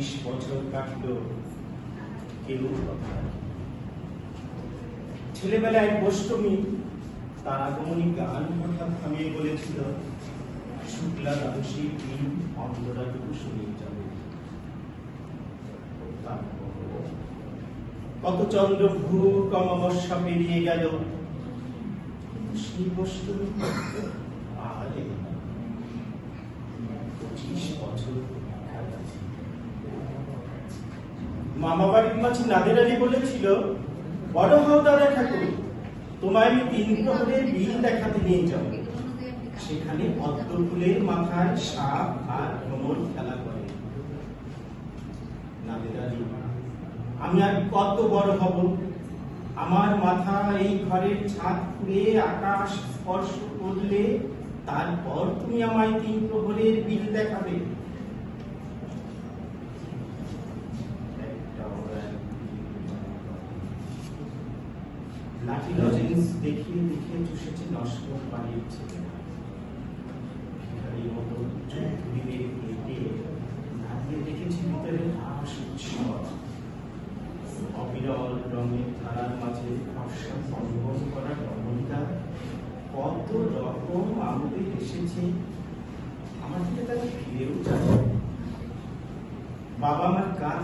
পঁচিশ বছর কাটল, কেউ কথা। ছেলেবেলায় গোষ্ঠমী তার আগমনী গান হঠাৎ থামিয়ে বলেছিল, শুক্লা দ্বাদশী দিন অন্তরাটুকু শুনিয়ে যাবে কত চন্দ্র ভূ কমাবস্যা পেরিয়ে গেল সেই গোষ্ঠমী আর মামা বাড়ির মাঝে নাদের আলী বলেছিল, বড় হও দাদা ঠাকুর, তোমায় তিন প্রহরের বিল দেখাতে নিয়ে যাব। সেখানে পদ্ম মাথায় সাপ আর ভ্রমণ খেলা করে। নাদের আলী আমি আর কত বড় হব? আমার মাথা এই ঘরের ছাদ খুঁড়ে আকাশ স্পর্শ করলে তারপর তুমি আমায় তিন প্রহরের বিল দেখাবে। লাঠি লজেন্স দেখিয়ে দেখিয়ে চুষেছে নস্কর বাড়ির দাঁড়িয়ে দেখেছি অবিরল রঙের ধারার মাঝে ফর্সা সম্ভব করা রমণীরা কত রকম আমলে এসেছে আমার দিকে ফিরেও যাবে বাবা আমার কাজ